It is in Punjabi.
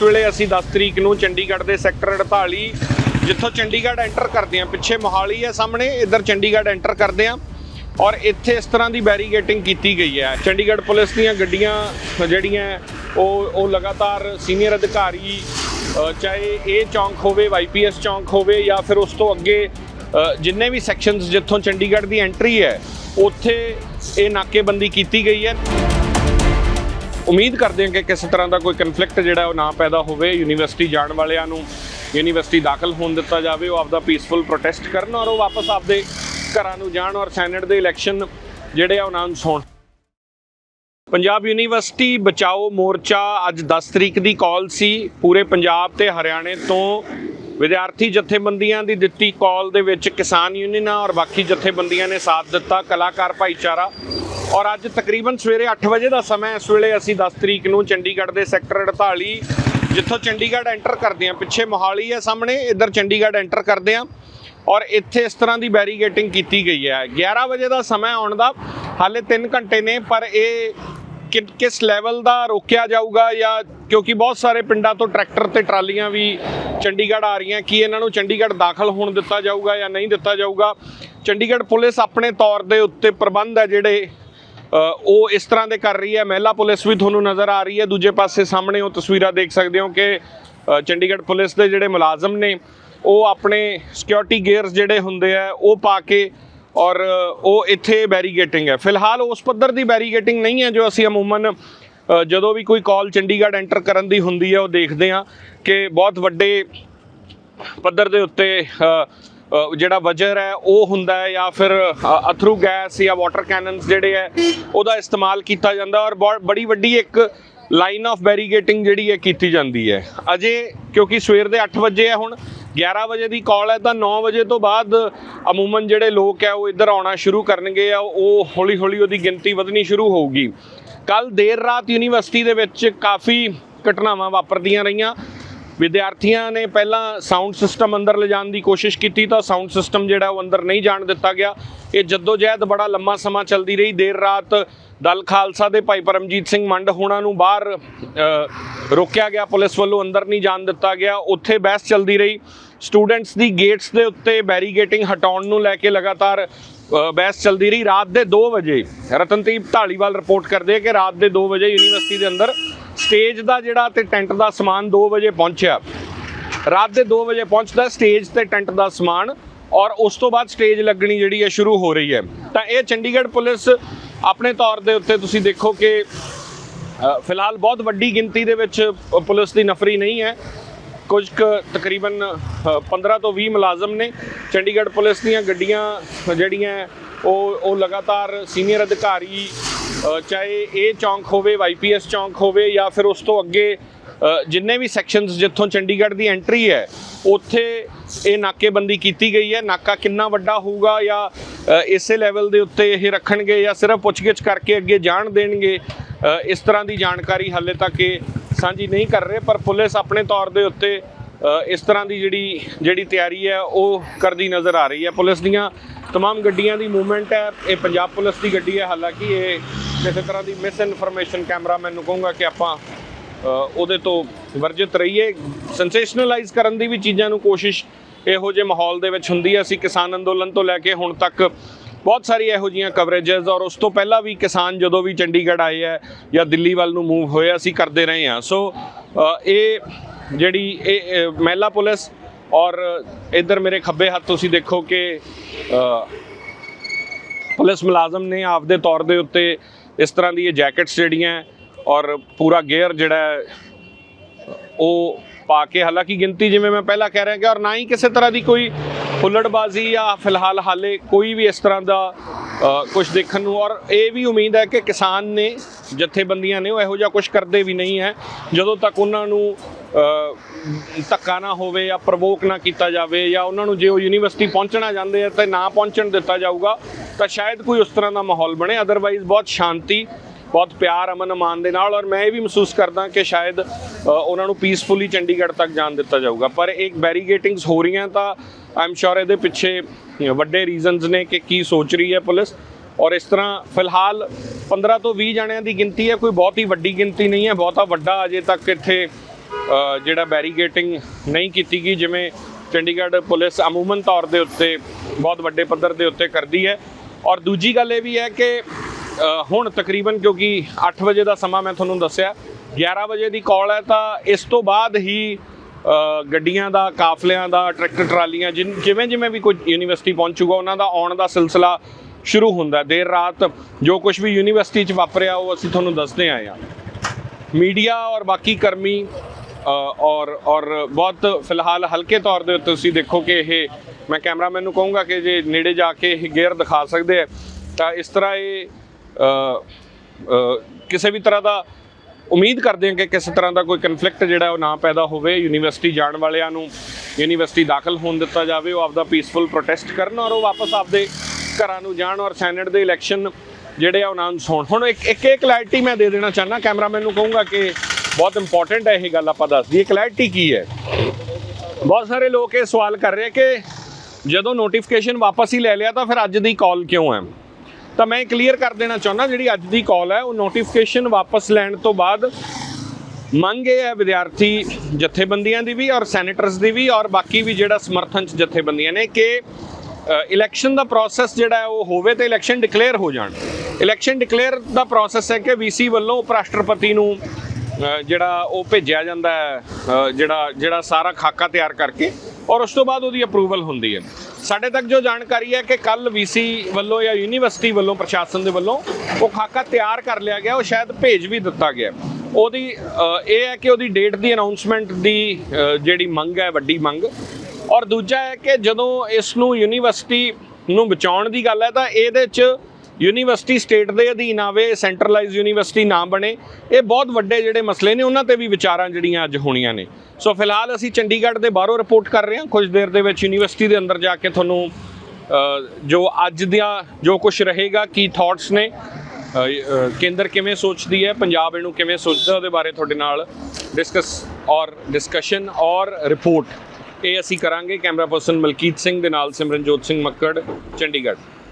ਇਸ ਵੇਲੇ ਅਸੀਂ 10 ਤਰੀਕ ਨੂੰ ਚੰਡੀਗੜ੍ਹ ਦੇ ਸੈਕਟਰ 48 ਜਿੱਥੋਂ ਚੰਡੀਗੜ੍ਹ ਐਂਟਰ ਕਰਦੇ ਹਾਂ। ਪਿੱਛੇ ਮੋਹਾਲੀ ਹੈ ਸਾਹਮਣੇ, ਇੱਧਰ ਚੰਡੀਗੜ੍ਹ ਐਂਟਰ ਕਰਦੇ ਹਾਂ। ਔਰ ਇੱਥੇ ਇਸ ਤਰ੍ਹਾਂ ਦੀ ਬੈਰੀਗੇਟਿੰਗ ਕੀਤੀ ਗਈ ਹੈ। ਚੰਡੀਗੜ੍ਹ ਪੁਲਿਸ ਦੀਆਂ ਗੱਡੀਆਂ ਜਿਹੜੀਆਂ, ਉਹ ਉਹ ਲਗਾਤਾਰ ਸੀਨੀਅਰ ਅਧਿਕਾਰੀ ਚਾਹੇ ਇਹ ਚੌਂਕ ਹੋਵੇ ਵਾਈਪੀਐਸ ਚੌਂਕ ਹੋਵੇ, ਜਾਂ ਫਿਰ ਉਸ ਤੋਂ ਅੱਗੇ ਜਿੰਨੇ ਵੀ ਸੈਕਸ਼ਨਸ ਜਿੱਥੋਂ ਚੰਡੀਗੜ੍ਹ ਦੀ ਐਂਟਰੀ ਹੈ, ਉੱਥੇ ਇਹ ਨਾਕੇਬੰਦੀ ਕੀਤੀ ਗਈ ਹੈ। ਉਮੀਦ ਕਰਦੇ ਹਾਂ ਕਿ ਕਿਸੇ ਤਰ੍ਹਾਂ ਦਾ ਕੋਈ ਕਨਫਲਿਕਟ ਜਿਹੜਾ ਉਹ ਨਾ ਪੈਦਾ ਹੋਵੇ ਯੂਨੀਵਰਸਿਟੀ ਜਾਣ ਵਾਲਿਆਂ ਨੂੰ ਯੂਨੀਵਰਸਿਟੀ ਦਾਖਲ ਹੋਣ ਦਿੱਤਾ ਜਾਵੇ, ਉਹ ਆਪਦਾ ਪੀਸਫੁਲ ਪ੍ਰੋਟੈਸਟ ਕਰਨ ਔਰ ਉਹ ਵਾਪਸ ਆਪਦੇ ਘਰਾਂ ਨੂੰ ਜਾਣ ਔਰ ਸੈਨੇਟ ਦੇ ਇਲੈਕਸ਼ਨ ਜਿਹੜੇ ਆ ਉਹ ਅਨਾਉਂਸ ਹੋਣ। ਪੰਜਾਬ ਯੂਨੀਵਰਸਿਟੀ ਬਚਾਓ ਮੋਰਚਾ ਅੱਜ 10 ਤਰੀਕ ਦੀ ਕਾਲ ਸੀ। ਪੂਰੇ ਪੰਜਾਬ ਤੇ ਹਰਿਆਣੇ ਤੋਂ ਵਿਦਿਆਰਥੀ ਜਥੇਬੰਦੀਆਂ ਦੀ ਦਿੱਤੀ ਕਾਲ ਦੇ ਵਿੱਚ ਕਿਸਾਨ ਯੂਨੀਅਨਾਂ ਔਰ ਬਾਕੀ ਜਥੇਬੰਦੀਆਂ ਨੇ ਸਾਥ ਦਿੱਤਾ ਕਲਾਕਾਰ ਭਾਈਚਾਰਾ। ਔਰ ਅੱਜ ਤਕਰੀਬਨ ਸਵੇਰੇ 8 ਵਜੇ ਦਾ ਸਮਾਂ ਇਸ ਵੇਲੇ ਅਸੀਂ 10 ਤਰੀਕ ਨੂੰ ਚੰਡੀਗੜ੍ਹ ਦੇ ਸੈਕਟਰ 48 ਜਿੱਥੋਂ ਚੰਡੀਗੜ੍ਹ ਐਂਟਰ ਕਰਦੇ ਹਾਂ। ਪਿੱਛੇ ਮੋਹਾਲੀ ਹੈ ਸਾਹਮਣੇ, ਇੱਧਰ ਚੰਡੀਗੜ੍ਹ ਐਂਟਰ ਕਰਦੇ ਹਾਂ। ਔਰ ਇੱਥੇ ਇਸ ਤਰ੍ਹਾਂ ਦੀ ਬੈਰੀਗੇਟਿੰਗ ਕੀਤੀ ਗਈ ਹੈ। 11 ਵਜੇ ਦਾ ਸਮਾਂ ਆਉਣ ਦਾ। ਹਾਲੇ 3 ਘੰਟੇ ਨੇ, ਪਰ ਇਹ ਕਿ- ਕਿਸ ਲੈਵਲ ਦਾ ਰੋਕਿਆ ਜਾਊਗਾ ਜਾਂ ਕਿਉਂਕਿ ਬਹੁਤ ਸਾਰੇ ਪਿੰਡਾਂ ਤੋਂ ਟਰੈਕਟਰ ਤੇ ਟਰਾਲੀਆਂ ਵੀ ਚੰਡੀਗੜ੍ਹ ਆ ਰਹੀਆਂ, ਕੀ ਇਹਨਾਂ ਨੂੰ ਚੰਡੀਗੜ੍ਹ ਦਾਖਲ ਹੋਣ ਦਿੱਤਾ ਜਾਊਗਾ ਜਾਂ ਨਹੀਂ ਦਿੱਤਾ ਜਾਊਗਾ? ਚੰਡੀਗੜ੍ਹ ਪੁਲਿਸ ਆਪਣੇ ਤੌਰ ਦੇ ਉੱਤੇ ਪ੍ਰਬੰਧ ਹੈ ਜਿਹੜੇ ਉਹ ਇਸ ਤਰ੍ਹਾਂ ਦੇ ਕਰ ਰਹੀ ਹੈ। ਮਹਿਲਾ ਪੁਲਿਸ ਵੀ ਤੁਹਾਨੂੰ ਨਜ਼ਰ ਆ ਰਹੀ ਹੈ। ਦੂਜੇ ਪਾਸੇ ਸਾਹਮਣੇ ਉਹ ਤਸਵੀਰਾਂ ਦੇਖ ਸਕਦੇ ਹੋ ਕਿ ਚੰਡੀਗੜ੍ਹ ਪੁਲਿਸ ਦੇ ਜਿਹੜੇ ਮੁਲਾਜ਼ਮ ਨੇ, ਉਹ ਆਪਣੇ ਸਿਕਿਉਰਿਟੀ ਗੇਅਰਸ ਜਿਹੜੇ ਹੁੰਦੇ ਆ, ਉਹ ਪਾ ਕੇ ਔਰ ਉਹ ਇੱਥੇ ਬੈਰੀਗੇਟਿੰਗ ਹੈ। ਫਿਲਹਾਲ ਉਸ ਪੱਧਰ ਦੀ ਬੈਰੀਗੇਟਿੰਗ ਨਹੀਂ ਹੈ, ਜੋ ਅਸੀਂ ਅਮੂਮਨ ਜਦੋਂ ਵੀ ਕੋਈ ਕਾਲ ਚੰਡੀਗੜ੍ਹ ਐਂਟਰ ਕਰਨ ਦੀ ਹੁੰਦੀ ਹੈ, ਉਹ ਦੇਖਦੇ ਹਾਂ ਕਿ ਬਹੁਤ ਵੱਡੇ ਪੱਧਰ ਦੇ ਉੱਤੇ ਜਿਹੜਾ ਵਜਰ ਹੈ, ਉਹ ਹੁੰਦਾ ਹੈ ਜਾਂ ਫਿਰ ਅਥਰੂ ਗੈਸ ਜਾਂ ਵਾਟਰ ਕੈਨਨਸ ਜਿਹੜੇ ਹੈ, ਉਹਦਾ ਇਸਤੇਮਾਲ ਕੀਤਾ ਜਾਂਦਾ ਔਰ ਬਹੁਤ ਬੜੀ ਵੱਡੀ ਇੱਕ ਲਾਈਨ ਆਫ ਬੈਰੀਗੇਟਿੰਗ ਜਿਹੜੀ ਹੈ, ਕੀਤੀ ਜਾਂਦੀ ਹੈ। ਅਜੇ ਕਿਉਂਕਿ ਸਵੇਰ ਦੇ 8 ਵਜੇ ਹੈ ਹੁਣ 11 ਵਜੇ ਦੀ ਕਾਲ ਹੈ ਤਾਂ 9 ਵਜੇ ਤੋਂ ਬਾਅਦ ਅਮੂਮਨ ਜਿਹੜੇ ਲੋਕ ਹੈ ਉਹ ਇੱਧਰ ਆਉਣਾ ਸ਼ੁਰੂ ਕਰਨਗੇ ਆ, ਉਹ ਹੌਲੀ ਹੌਲੀ ਉਹਦੀ ਗਿਣਤੀ ਵਧਣੀ ਸ਼ੁਰੂ ਹੋਊਗੀ। ਕੱਲ ਦੇਰ ਰਾਤ ਯੂਨੀਵਰਸਿਟੀ ਦੇ ਵਿੱਚ ਕਾਫੀ ਘਟਨਾਵਾਂ ਵਾਪਰਦੀਆਂ ਰਹੀਆਂ। ਵਿਦਿਆਰਥੀਆਂ ਨੇ ਪਹਿਲਾਂ ਸਾਊਂਡ ਸਿਸਟਮ ਅੰਦਰ ਲਿਜਾਣ ਦੀ ਕੋਸ਼ਿਸ਼ ਕੀਤੀ ਤਾਂ ਸਾਊਂਡ ਸਿਸਟਮ ਜਿਹੜਾ ਉਹ ਅੰਦਰ ਨਹੀਂ ਜਾਣ ਦਿੱਤਾ ਗਿਆ। ਇਹ ਜਹਿਦ ਬੜਾ ਲੰਮਾ ਸਮਾਂ ਚੱਲਦੀ ਰਹੀ। ਦੇਰ ਰਾਤ ਦਲ ਖਾਲਸਾ ਦੇ ਭਾਈ ਪਰਮਜੀਤ ਸਿੰਘ ਮੰਡ ਹੋਣਾ ਨੂੰ ਬਾਹਰ ਰੋਕਿਆ ਗਿਆ। ਪੁਲਿਸ ਵੱਲੋਂ ਅੰਦਰ ਨਹੀਂ ਜਾਣ ਦਿੱਤਾ ਗਿਆ। ਉੱਥੇ ਬਹਿਸ ਚੱਲਦੀ ਰਹੀ। ਸਟੂਡੈਂਟਸ ਦੀ ਗੇਟਸ ਦੇ ਉੱਤੇ ਬੈਰੀਗੇਟਿੰਗ ਹਟਾਉਣ ਨੂੰ ਲੈ ਕੇ ਲਗਾਤਾਰ ਬਹਿਸ ਚੱਲਦੀ ਰਹੀ। ਰਾਤ ਦੇ 2 ਵਜੇ, ਰਤਨਦੀਪ ਢਾਲੀਵਾਲ ਰਿਪੋਰਟ ਕਰਦੇ ਕਿ ਰਾਤ ਦੇ 2 ਵਜੇ ਯੂਨੀਵਰਸਿਟੀ ਦੇ ਅੰਦਰ ਸਟੇਜ ਦਾ ਜਿਹੜਾ ਤੇ ਟੈਂਟ ਦਾ ਸਮਾਨ 2 ਵਜੇ ਪਹੁੰਚਿਆ। ਰਾਤ ਦੇ 2 ਵਜੇ ਪਹੁੰਚਦਾ, ਸਟੇਜ ਤੇ ਟੈਂਟ ਦਾ ਸਮਾਨ ਔਰ ਉਸ ਤੋਂ ਬਾਅਦ ਸਟੇਜ ਲੱਗਣੀ ਜਿਹੜੀ ਹੈ ਸ਼ੁਰੂ ਹੋ ਰਹੀ ਹੈ। ਤਾਂ ਇਹ ਚੰਡੀਗੜ੍ਹ ਪੁਲਿਸ ਆਪਣੇ ਤੌਰ ਦੇ ਉੱਤੇ ਤੁਸੀਂ ਦੇਖੋ ਕਿ ਫਿਲਹਾਲ ਬਹੁਤ ਵੱਡੀ ਗਿਣਤੀ ਦੇ ਵਿੱਚ ਪੁਲਿਸ ਦੀ ਨਫਰੀ ਨਹੀਂ ਹੈ। ਕੁਝ ਕੁ ਤਕਰੀਬਨ ਅ, 15 ਤੋਂ 20 ਮੁਲਾਜ਼ਮ ਨੇ। ਚੰਡੀਗੜ੍ਹ ਪੁਲਿਸ ਦੀਆਂ ਗੱਡੀਆਂ ਜਿਹੜੀਆਂ ਉਹ ਉਹ ਲਗਾਤਾਰ ਸੀਨੀਅਰ ਅਧਿਕਾਰੀ ਚਾਹੇ ਇਹ ਚੌਂਕ ਹੋਵੇ ਵਾਈਪੀਐਸ ਚੌਂਕ ਹੋਵੇ ਜਾਂ ਫਿਰ ਉਸ ਤੋਂ ਅੱਗੇ ਅ, ਜਿੰਨੇ ਵੀ ਸੈਕਸ਼ਨਸ ਜਿੱਥੋਂ ਚੰਡੀਗੜ੍ਹ ਦੀ ਐਂਟਰੀ ਹੈ ਉੱਥੇ ਇਹ ਨਾਕੇਬੰਦੀ ਕੀਤੀ ਗਈ ਹੈ ਨਾਕਾ ਕਿੰਨਾ ਵੱਡਾ ਹੋਊਗਾ ਜਾਂ ਅ, ਇਸੇ ਲੈਵਲ ਦੇ ਉੱਤੇ ਇਹ ਰੱਖਣਗੇ ਜਾਂ ਸਿਰਫ ਪੁੱਛਗਿੱਛ ਕਰਕੇ ਅੱਗੇ ਜਾਣ ਦੇਣਗੇ ਅ, ਇਸ ਤਰ੍ਹਾਂ ਦੀ ਜਾਣਕਾਰੀ ਹਾਲੇ ਤੱਕ ਇਹ ਸਾਂਝੀ ਨਹੀਂ ਕਰ ਰਹੇ ਪਰ ਪੁਲਿਸ ਆਪਣੇ ਤੌਰ ਦੇ ਉੱਤੇ ਅ, ਇਸ ਤਰ੍ਹਾਂ ਦੀ ਜਿਹੜੀ ਜਿਹੜੀ ਤਿਆਰੀ ਹੈ ਉਹ ਕਰਦੀ ਨਜ਼ਰ ਆ ਰਹੀ ਹੈ ਪੁਲਿਸ ਦੀਆਂ तमाम ਗੱਡੀਆਂ ਦੀ ਮੂਵਮੈਂਟ ਹੈ ਇਹ ਪੰਜਾਬ ਪੁਲਿਸ ਦੀ ਗੱਡੀ ਹੈ ਹਾਲਾਂਕਿ ਇਹ ਕਿਸੇ ਤਰ੍ਹਾਂ ਦੀ ਮਿਸ ਇਨਫੋਰਮੇਸ਼ਨ ਕੈਮਰਾ ਮੈਨੂੰ ਕਹੂੰਗਾ ਕਿ ਆਪਾਂ ਉਹਦੇ ਤੋਂ ਵਰਜਿਤ ਰਹੀਏ। ਸੈਂਸੇਸ਼ਨਲਾਈਜ਼ ਕਰਨ ਦੀ ਵੀ ਚੀਜ਼ਾਂ ਨੂੰ ਕੋਸ਼ਿਸ਼ ਇਹੋ ਜਿਹੇ ਮਾਹੌਲ ਦੇ ਵਿੱਚ ਹੁੰਦੀ ਹੈ। ਅਸੀਂ ਕਿਸਾਨ ਅੰਦੋਲਨ ਤੋਂ ਲੈ ਕੇ ਹੁਣ ਤੱਕ ਬਹੁਤ ਸਾਰੀ ਇਹੋ ਜੀਆਂ ਕਵਰੇजेस ਔਰ ਉਸ ਤੋਂ ਪਹਿਲਾਂ ਵੀ ਕਿਸਾਨ ਜਦੋਂ ਵੀ ਚੰਡੀਗੜ੍ਹ ਆਏ ਹੈ ਜਾਂ ਦਿੱਲੀ ਵੱਲ ਨੂੰ ਮੂਵ ਹੋਏ, ਅਸੀਂ ਕਰਦੇ ਰਹੇ ਹਾਂ। ਸੋ ਇਹ ਜਿਹੜੀ ਇਹ ਮਹਿਲਾ ਪੁਲਿਸ ਔਰ ਇੱਧਰ ਮੇਰੇ ਖੱਬੇ ਹੱਥ ਤੁਸੀਂ ਦੇਖੋ ਕਿ ਪੁਲਿਸ ਮੁਲਾਜ਼ਮ ਨੇ ਆਪਦੇ ਤੌਰ ਦੇ ਉੱਤੇ ਇਸ ਤਰ੍ਹਾਂ ਦੀ ਇਹ ਜੈਕਟਸ ਜਿਹੜੀਆਂ ਔਰ ਪੂਰਾ ਗੇਅਰ ਜਿਹੜਾ ਉਹ ਪਾ ਕੇ, ਹਾਲਾਂਕਿ ਗਿਣਤੀ ਜਿਵੇਂ ਮੈਂ ਪਹਿਲਾਂ ਕਹਿ ਰਿਹਾ ਕਿ ਔਰ ਨਾ ਹੀ ਕਿਸੇ ਤਰ੍ਹਾਂ ਦੀ ਕੋਈ ਹੁੱਲੜਬਾਜ਼ੀ ਜਾਂ ਫਿਲਹਾਲ ਹਾਲੇ ਕੋਈ ਵੀ ਇਸ ਤਰ੍ਹਾਂ ਦਾ ਕੁਝ ਦੇਖਣ ਨੂੰ ਔਰ ਇਹ ਵੀ ਉਮੀਦ ਹੈ ਕਿ ਕਿਸਾਨ ਨੇ, ਜਥੇਬੰਦੀਆਂ ਨੇ ਉਹ ਇਹੋ ਜਿਹਾ ਕੁਝ ਕਰਦੇ ਵੀ ਨਹੀਂ ਹੈ। ਜਦੋਂ ਤੱਕ ਉਹਨਾਂ ਨੂੰ ਧੱਕਾ ਨਾ ਹੋਵੇ ਜਾਂ ਪ੍ਰਵੋਕ ਨਾ ਕੀਤਾ ਜਾਵੇ ਜਾਂ ਉਹਨਾਂ ਨੂੰ ਜੇ ਉਹ ਯੂਨੀਵਰਸਿਟੀ ਪਹੁੰਚਣਾ ਜਾਂਦੇ ਆ ਤੇ ਨਾ ਪਹੁੰਚਣ ਦਿੱਤਾ ਜਾਊਗਾ ਤਾਂ ਸ਼ਾਇਦ ਕੋਈ ਉਸ ਤਰ੍ਹਾਂ ਦਾ ਮਾਹੌਲ ਬਣੇ ਅਦਰਵਾਈਜ਼ ਬਹੁਤ ਸ਼ਾਂਤੀ, ਬਹੁਤ ਪਿਆਰ ਅਮਨ ਅਮਾਨ ਦੇ ਨਾਲ ਔਰ ਮੈਂ ਇਹ ਵੀ ਮਹਿਸੂਸ ਕਰਦਾ ਕਿ ਸ਼ਾਇਦ ਉਹਨਾਂ ਨੂੰ ਪੀਸਫੁਲੀ ਚੰਡੀਗੜ੍ਹ ਤੱਕ ਜਾਣ ਦਿੱਤਾ ਜਾਊਗਾ। ਪਰ ਇੱਕ ਬੈਰੀਗੇਟਿੰਗਸ ਹੋ ਰਹੀਆਂ ਤਾਂ ਆਮ ਸ਼ੋਰ ਇਹਦੇ ਪਿੱਛੇ ਵੱਡੇ ਰੀਜ਼ਨਸ ਨੇ ਕਿ ਕੀ ਸੋਚ ਰਹੀ ਹੈ ਪੁਲਿਸ। ਔਰ ਇਸ ਤਰ੍ਹਾਂ ਫਿਲਹਾਲ 15 ਤੋਂ 20 ਜਣਿਆਂ ਦੀ ਗਿਣਤੀ ਹੈ, ਕੋਈ ਬਹੁਤ ਹੀ ਵੱਡੀ ਗਿਣਤੀ ਨਹੀਂ ਹੈ, ਬਹੁਤਾ ਵੱਡਾ ਅਜੇ ਤੱਕ ਇੱਥੇ ਜਿਹੜਾ ਬੈਰੀਗੇਟਿੰਗ ਨਹੀਂ ਕੀਤੀ ਗਈ, ਜਿਵੇਂ ਚੰਡੀਗੜ੍ਹ ਪੁਲਿਸ ਅਮੂਮਨ ਤੌਰ ਦੇ ਉੱਤੇ, ਬਹੁਤ ਵੱਡੇ ਪੱਧਰ ਦੇ ਉੱਤੇ ਕਰਦੀ ਹੈ। ਔਰ ਦੂਜੀ ਗੱਲ ਇਹ ਵੀ ਹੈ ਕਿ ਹੁਣ ਤਕਰੀਬਨ ਕਿਉਂਕਿ 8 ਵਜੇ ਦਾ ਸਮਾਂ ਮੈਂ ਤੁਹਾਨੂੰ ਦੱਸਿਆ 11 ਵਜੇ ਦੀ ਕਾਲ ਹੈ ਤਾਂ ਇਸ ਤੋਂ ਬਾਅਦ ਹੀ ਗੱਡੀਆਂ ਦਾ, ਕਾਫਲਿਆਂ ਦਾ, ਟਰੈਕਟਰ ਟਰਾਲੀਆਂ ਜਿਨ- ਜਿਵੇਂ ਜਿਵੇਂ ਵੀ ਕੋਈ ਯੂਨੀਵਰਸਿਟੀ ਪਹੁੰਚੂਗਾ ਉਹਨਾਂ ਦਾ ਆਉਣ ਦਾ ਸਿਲਸਿਲਾ ਸ਼ੁਰੂ ਹੁੰਦਾ ਦੇਰ ਰਾਤ ਜੋ ਕੁਝ ਵੀ ਯੂਨੀਵਰਸਿਟੀ 'ਚ ਵਾਪਰਿਆ, ਉਹ ਅਸੀਂ ਤੁਹਾਨੂੰ ਦੱਸਦੇ ਆਏ ਹਾਂ। ਮੀਡੀਆ ਔਰ ਬਾਕੀ ਕਰਮੀ ਔਰ ਔਰ ਬਹੁਤ ਫਿਲਹਾਲ ਹਲਕੇ ਤੌਰ ਦੇ ਉੱਤੇ ਤੁਸੀਂ ਦੇਖੋ ਕਿ ਇਹ ਮੈਂ ਕੈਮਰਾਮੈਨ ਨੂੰ ਕਹੂੰਗਾ ਕਿ ਜੇ ਨੇੜੇ ਜਾ ਕੇ ਇਹ ਗੇਅਰ ਦਿਖਾ ਸਕਦੇ ਆ, ਤਾਂ ਇਸ ਤਰ੍ਹਾਂ ਇਹ ਕਿਸੇ ਵੀ ਤਰ੍ਹਾਂ ਦਾ ਉਮੀਦ ਕਰਦੇ ਹਾਂ ਕਿ ਕਿਸੇ ਤਰ੍ਹਾਂ ਦਾ ਕੋਈ ਕਨਫਲਿਕਟ ਜਿਹੜਾ ਉਹ ਨਾ ਪੈਦਾ ਹੋਵੇ ਯੂਨੀਵਰਸਿਟੀ ਜਾਣ ਵਾਲਿਆਂ ਨੂੰ ਯੂਨੀਵਰਸਿਟੀ ਦਾਖਲ ਹੋਣ ਦਿੱਤਾ ਜਾਵੇ, ਉਹ ਆਪਦਾ ਪੀਸਫੁਲ ਪ੍ਰੋਟੈਸਟ ਕਰਨ ਔਰ ਉਹ ਵਾਪਸ ਆਪਦੇ ਘਰਾਂ ਨੂੰ ਜਾਣ ਔਰ ਸੈਨੇਟ ਦੇ ਇਲੈਕਸ਼ਨ ਜਿਹੜੇ ਆ ਅਨਾਉਂਸ ਹੋਣ। ਹੁਣ ਇੱਕ ਇੱਕ ਇਹ ਕਲੈਰਿਟੀ ਮੈਂ ਦੇ ਦੇਣਾ ਚਾਹਨਾ ਕੈਮਰਾਮੈਨ ਨੂੰ ਕਹੂੰਗਾ ਕਿ ਬਹੁਤ ਇੰਪੋਰਟੈਂਟ ਹੈ ਇਹ ਗੱਲ, ਆਪਾਂ ਦੱਸ ਦਈਏ ਕਲੈਰਿਟੀ ਕੀ ਹੈ? ਬਹੁਤ ਸਾਰੇ ਲੋਕ ਇਹ ਸਵਾਲ ਕਰ ਰਹੇ ਕਿ ਜਦੋਂ ਨੋਟੀਫਿਕੇਸ਼ਨ ਵਾਪਸ ਹੀ ਲੈ ਲਿਆ ਤਾਂ ਫਿਰ ਅੱਜ ਦੀ ਕਾਲ ਕਿਉਂ ਹੈ? ਤਾਂ ਮੈਂ ਕਲੀਅਰ ਕਰ ਦੇਣਾ ਚਾਹੁੰਦਾ, ਜਿਹੜੀ ਅੱਜ ਦੀ ਕਾਲ ਹੈ, ਉਹ ਨੋਟੀਫਿਕੇਸ਼ਨ ਵਾਪਸ ਲੈਣ ਤੋਂ ਬਾਅਦ ਮੰਗ ਇਹ ਹੈ ਵਿਦਿਆਰਥੀ ਜਥੇਬੰਦੀਆਂ ਦੀ ਵੀ ਔਰ ਸੈਨੇਟਰਸ ਦੀ ਵੀ ਔਰ ਬਾਕੀ ਵੀ ਜਿਹੜਾ ਸਮਰਥਨ ਚ ਜਥੇਬੰਦੀਆਂ ਨੇ ਕਿ ਇਲੈਕਸ਼ਨ ਦਾ ਪ੍ਰੋਸੈਸ ਜਿਹੜਾ ਉਹ ਹੋਵੇ ਤੇ ਇਲੈਕਸ਼ਨ ਡਿਕਲੇਅਰ ਹੋ ਜਾਣ। ਇਲੈਕਸ਼ਨ ਡਿਕਲੇਅਰ ਦਾ ਪ੍ਰੋਸੈਸ ਹੈ ਕਿ ਵੀਸੀ ਵੱਲੋਂ ਉਪ ਰਾਸ਼ਟਰਪਤੀ ਨੂੰ ਜਿਹੜਾ ਉਹ ਭੇਜਿਆ ਜਾਂਦਾ ਹੈ ਜਿਹੜਾ ਜਿਹੜਾ ਸਾਰਾ ਖਾਕਾ ਤਿਆਰ ਕਰਕੇ ਔਰ ਉਸ ਤੋਂ ਬਾਅਦ ਉਹਦੀ ਅਪਰੂਵਲ ਹੁੰਦੀ ਹੈ। ਸਾਡੇ ਤੱਕ ਜੋ ਜਾਣਕਾਰੀ ਹੈ ਕਿ ਕੱਲ ਵੀਸੀ ਵੱਲੋਂ ਜਾਂ ਯੂਨੀਵਰਸਿਟੀ ਵੱਲੋਂ, ਪ੍ਰਸ਼ਾਸਨ ਦੇ ਵੱਲੋਂ ਉਹ ਖਾਕਾ ਤਿਆਰ ਕਰ ਲਿਆ ਗਿਆ, ਉਹ ਸ਼ਾਇਦ ਭੇਜ ਵੀ ਦਿੱਤਾ ਗਿਆ। ਉਹਦੀ ਇਹ ਹੈ ਕਿ ਉਹਦੀ ਡੇਟ ਦੀ ਅਨਾਉਂਸਮੈਂਟ ਦੀ ਜਿਹੜੀ ਮੰਗ ਹੈ, ਵੱਡੀ ਮੰਗ। ਔਰ ਦੂਜਾ ਹੈ ਕਿ ਜਦੋਂ ਇਸ ਨੂੰ ਯੂਨੀਵਰਸਿਟੀ ਨੂੰ ਬਚਾਉਣ ਦੀ ਗੱਲ ਹੈ, ਤਾਂ ਇਹਦੇ 'ਚ ਯੂਨੀਵਰਸਿਟੀ ਸਟੇਟ ਦੇ ਅਧੀਨ ਆਵੇ ਸੈਂਟਰਲਾਈਜ਼ ਯੂਨੀਵਰਸਿਟੀ ਨਾ ਬਣੇ, ਇਹ ਬਹੁਤ ਵੱਡੇ ਜਿਹੜੇ ਮਸਲੇ ਨੇ, ਉਹਨਾਂ ਤੇ ਵੀ ਵਿਚਾਰਾਂ ਜਿਹੜੀਆਂ ਅੱਜ ਹੋਣੀਆਂ ਨੇ। ਸੋ ਫਿਲਹਾਲ ਅਸੀਂ ਚੰਡੀਗੜ੍ਹ ਦੇ ਬਾਹਰੋਂ ਰਿਪੋਰਟ ਕਰ ਰਹੇ ਹਾਂ, ਕੁਝ ਦੇਰ ਦੇ ਵਿੱਚ ਯੂਨੀਵਰਸਿਟੀ ਦੇ ਅੰਦਰ ਜਾ ਕੇ ਤੁਹਾਨੂੰ ਜੋ ਅੱਜ ਦੀਆਂ, ਜੋ ਕੁਝ ਰਹੇਗਾ, ਕੀ ਥਾਟਸ ਨੇ ਕੇਂਦਰ ਕਿਵੇਂ ਸੋਚਦੀ ਹੈ, ਪੰਜਾਬ ਇਹਨੂੰ ਕਿਵੇਂ ਸੋਚਦਾ, ਉਹਦੇ ਬਾਰੇ ਤੁਹਾਡੇ ਨਾਲ ਡਿਸਕਸ ਔਰ ਡਿਸਕਸ਼ਨ ਔਰ ਰਿਪੋਰਟ ਇਹ ਅਸੀਂ ਕਰਾਂਗੇ। ਕੈਮਰਾ ਪਰਸਨ ਮਲਕੀਤ ਸਿੰਘ ਦੇ ਨਾਲ ਸਿਮਰਨਜੋਤ ਸਿੰਘ ਮੱਕੜ, ਚੰਡੀਗੜ੍ਹ।